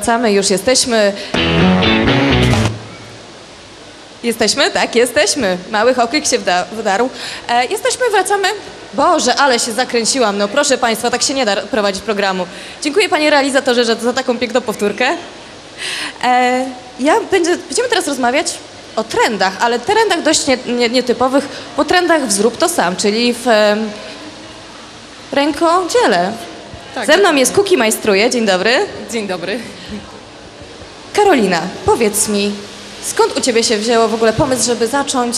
wracamy, już jesteśmy. Jesteśmy? Tak, jesteśmy. Mały okryk się wdarł. E, jesteśmy, wracamy. Boże, ale się zakręciłam. No proszę Państwa, tak się nie da prowadzić programu. Dziękuję Panie realizatorze że za taką piękną powtórkę. E, ja będzie, będziemy teraz rozmawiać o trendach, ale trendach dość nie, nie, nietypowych, po trendach w zrób to sam, czyli w em, rękodziele. Tak. Ze mną jest Kuki Majstruje, dzień dobry. Dzień dobry. Karolina, powiedz mi, skąd u Ciebie się wzięło w ogóle pomysł, żeby zacząć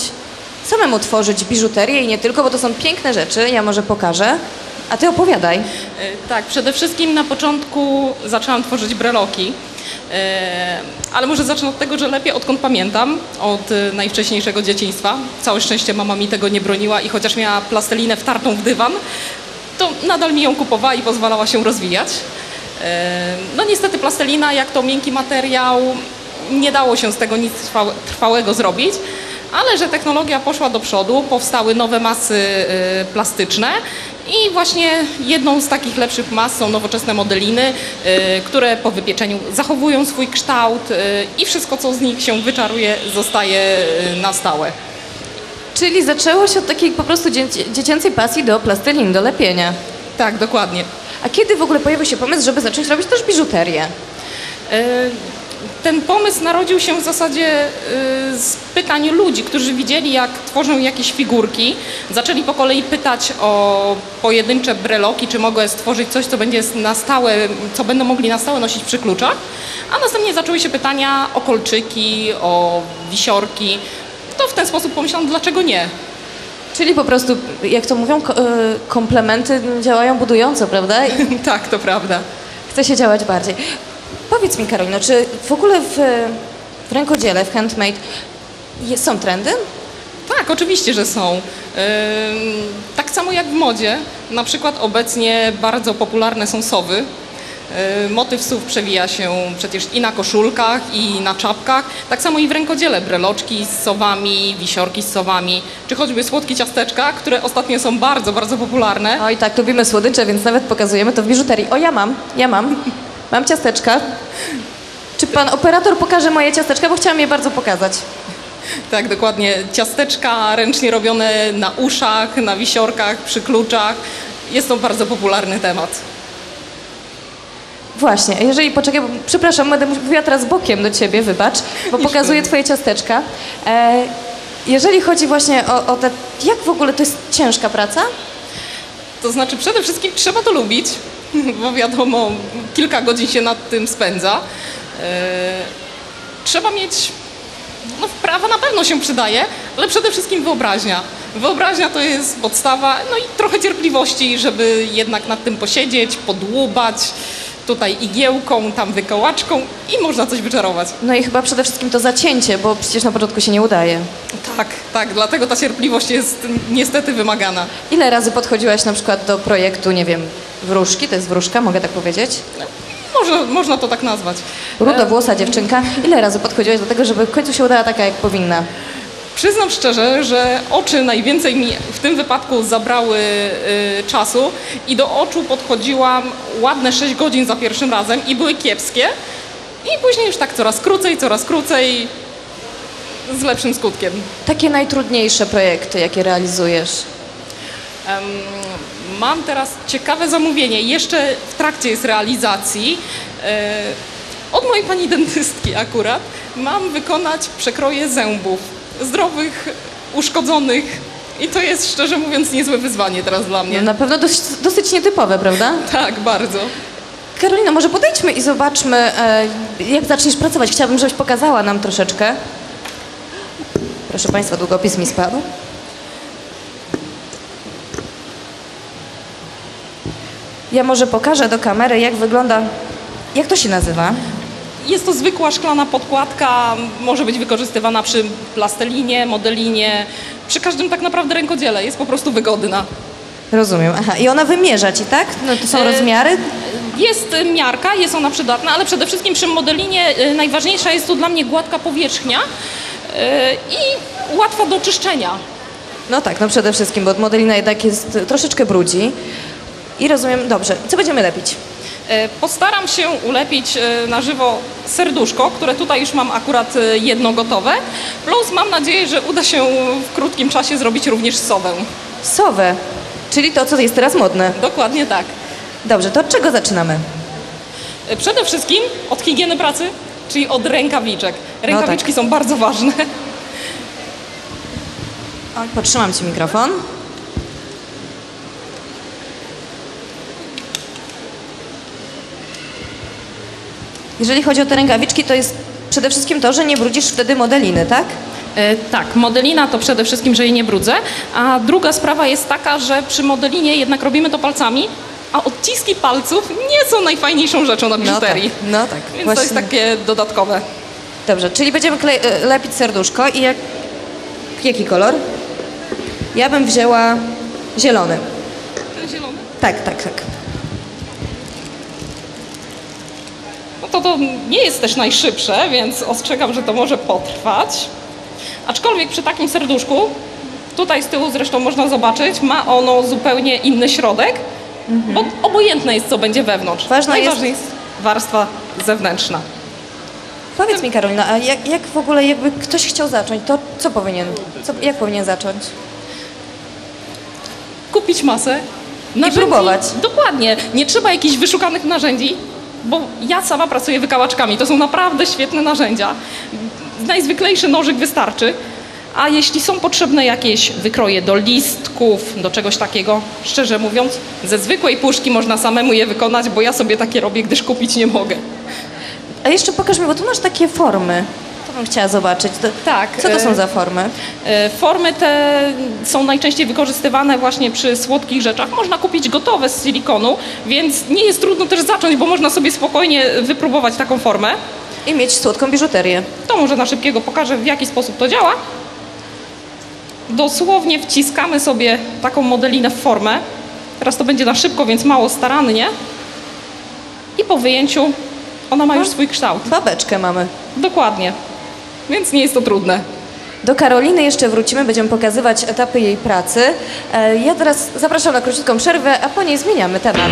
samemu tworzyć biżuterię i nie tylko, bo to są piękne rzeczy, ja może pokażę, a Ty opowiadaj. E, Tak, przede wszystkim na początku zaczęłam tworzyć breloki. E, Ale może zacznę od tego, że lepiej odkąd pamiętam, od e, najwcześniejszego dzieciństwa. Całe szczęście mama mi tego nie broniła i chociaż miała plastelinę wtartą w dywan, to nadal mi ją kupowała i pozwalała się rozwijać. E, No niestety plastelina, jak to miękki materiał, nie dało się z tego nic trwa- trwałego zrobić, ale że technologia poszła do przodu, powstały nowe masy e, plastyczne i właśnie jedną z takich lepszych mas są nowoczesne modeliny, e, które po wypieczeniu zachowują swój kształt i wszystko, co z nich się wyczaruje, zostaje na stałe. Czyli zaczęło się od takiej po prostu dzieci, dziecięcej pasji do plastelin, do lepienia. Tak, dokładnie. A kiedy w ogóle pojawił się pomysł, żeby zacząć robić też biżuterię? E, Ten pomysł narodził się w zasadzie e, z pytań ludzi, którzy widzieli, jak tworzą jakieś figurki. Zaczęli po kolei pytać o pojedyncze breloki, czy mogę stworzyć coś, co będzie na stałe, co będą mogli na stałe nosić przy kluczach. A następnie zaczęły się pytania o kolczyki, o wisiorki. To w ten sposób pomyślałam, dlaczego nie? Czyli po prostu, jak to mówią, e, komplementy działają budująco, prawda? Tak, to prawda. chce się działać bardziej. Powiedz mi, Karolino, czy w ogóle w, w rękodziele, w handmade je- są trendy? Tak, oczywiście, że są. Tak samo jak w modzie. Na przykład obecnie bardzo popularne są sowy. Ym, Motyw sów przewija się przecież i na koszulkach, i na czapkach. Tak samo i w rękodziele. Breloczki z sowami, wisiorki z sowami, czy choćby słodkie ciasteczka, które ostatnio są bardzo, bardzo popularne. Oj, tak, lubimy słodycze, więc nawet pokazujemy to w biżuterii. O, ja mam, ja mam. Mam ciasteczka. Czy pan operator pokaże moje ciasteczka, bo chciałam je bardzo pokazać. Tak, dokładnie. Ciasteczka ręcznie robione na uszach, na wisiorkach, przy kluczach. Jest to bardzo popularny temat. Właśnie, jeżeli poczekaj, bo, przepraszam, będę mówiła teraz bokiem do ciebie, wybacz, bo Nic pokazuję twoje ciasteczka. E, jeżeli chodzi właśnie o, o te, jak w ogóle to jest ciężka praca? To znaczy przede wszystkim trzeba to lubić, bo wiadomo, kilka godzin się nad tym spędza. E, Trzeba mieć, no wprawa na pewno się przydaje, ale przede wszystkim wyobraźnia. Wyobraźnia to jest podstawa, no i trochę cierpliwości, żeby jednak nad tym posiedzieć, podłubać, tutaj igiełką, tam wykołaczką i można coś wyczarować. No i chyba przede wszystkim to zacięcie, bo przecież na początku się nie udaje. Tak, tak, dlatego ta cierpliwość jest niestety wymagana. Ile razy podchodziłaś na przykład do projektu, nie wiem, wróżki, to jest wróżka, mogę tak powiedzieć? Można, można to tak nazwać. Rudowłosa dziewczynka. Ile razy podchodziłaś do tego, żeby w końcu się udała taka, jak powinna? Przyznam szczerze, że oczy najwięcej mi w tym wypadku zabrały y, czasu i do oczu podchodziłam ładne 6 godzin za pierwszym razem i były kiepskie. I później już tak coraz krócej, coraz krócej, z lepszym skutkiem. Takie najtrudniejsze projekty, jakie realizujesz. Em, mam teraz ciekawe zamówienie, jeszcze w trakcie jest realizacji. E, od mojej pani dentystki akurat mam wykonać przekroje zębów zdrowych, uszkodzonych i to jest szczerze mówiąc niezłe wyzwanie teraz dla mnie. No, na pewno dosyć, dosyć nietypowe, prawda? Tak, bardzo. Karolina, może podejdźmy i zobaczmy, e, jak zaczniesz pracować. Chciałabym, żebyś pokazała nam troszeczkę. Proszę Państwa, długopis mi spadł. Ja może pokażę do kamery, jak wygląda, jak to się nazywa. Jest to zwykła szklana podkładka, może być wykorzystywana przy plastellinie, modelinie, przy każdym tak naprawdę rękodziele. Jest po prostu wygodna. Rozumiem. Aha, i ona wymierza ci, tak? No to są E, rozmiary? Jest miarka, jest ona przydatna, ale przede wszystkim przy modelinie y, najważniejsza jest tu dla mnie gładka powierzchnia y, i łatwa do czyszczenia. No tak, no przede wszystkim, bo modelina jednak jest troszeczkę brudzi. I rozumiem, dobrze. Co będziemy lepić? E, Postaram się ulepić e, na żywo serduszko, które tutaj już mam akurat e, jedno gotowe. Plus mam nadzieję, że uda się w krótkim czasie zrobić również sowę. Sowę, czyli to, co jest teraz modne. Dokładnie tak. Dobrze, to od czego zaczynamy? Przede wszystkim od higieny pracy, czyli od rękawiczek. Rękawiczki są bardzo ważne. Oj, Podtrzymam Ci mikrofon. Jeżeli chodzi o te rękawiczki, to jest przede wszystkim to, że nie brudzisz wtedy modeliny, tak? E, Tak, modelina to przede wszystkim, że jej nie brudzę, a druga sprawa jest taka, że przy modelinie jednak robimy to palcami, a odciski palców nie są najfajniejszą rzeczą na No tak, biżuterii. no tak. Więc Właśnie. to jest takie dodatkowe. Dobrze, czyli będziemy e, lepić serduszko i jak... jaki kolor? Ja bym wzięła zielony. Ten zielony. Tak, tak, tak. To nie jest też najszybsze, więc ostrzegam, że to może potrwać. Aczkolwiek przy takim serduszku, tutaj z tyłu zresztą można zobaczyć, ma ono zupełnie inny środek, bo obojętne jest, co będzie wewnątrz. Mhm. Ważna jest- Najważniejsza jest warstwa zewnętrzna. Powiedz mi Karolina, a jak, jak w ogóle jakby ktoś chciał zacząć, to co powinien, co, jak powinien zacząć? kupić masę. próbować. Dokładnie. Nie trzeba jakichś wyszukanych narzędzi, bo ja sama pracuję wykałaczkami. To są naprawdę świetne narzędzia. Najzwyklejszy nożyk wystarczy. A jeśli są potrzebne jakieś wykroje do listków, do czegoś takiego, szczerze mówiąc, ze zwykłej puszki można samemu je wykonać, bo ja sobie takie robię, gdyż kupić nie mogę. A jeszcze pokaż mi, bo tu masz takie formy. To bym chciała zobaczyć. To, Tak, Co to e, są za formy? E, Formy te są najczęściej wykorzystywane właśnie przy słodkich rzeczach. Można kupić gotowe z silikonu, więc nie jest trudno też zacząć, bo można sobie spokojnie wypróbować taką formę. I mieć słodką biżuterię. To może na szybkiego pokażę, w jaki sposób to działa. Dosłownie wciskamy sobie taką modelinę w formę. Teraz to będzie na szybko, więc mało starannie. I po wyjęciu ona ma już swój kształt. Babeczkę mamy. Dokładnie więc nie jest to trudne. Do Karoliny jeszcze wrócimy, będziemy pokazywać etapy jej pracy. E, ja teraz zapraszam na króciutką przerwę, a po niej zmieniamy temat.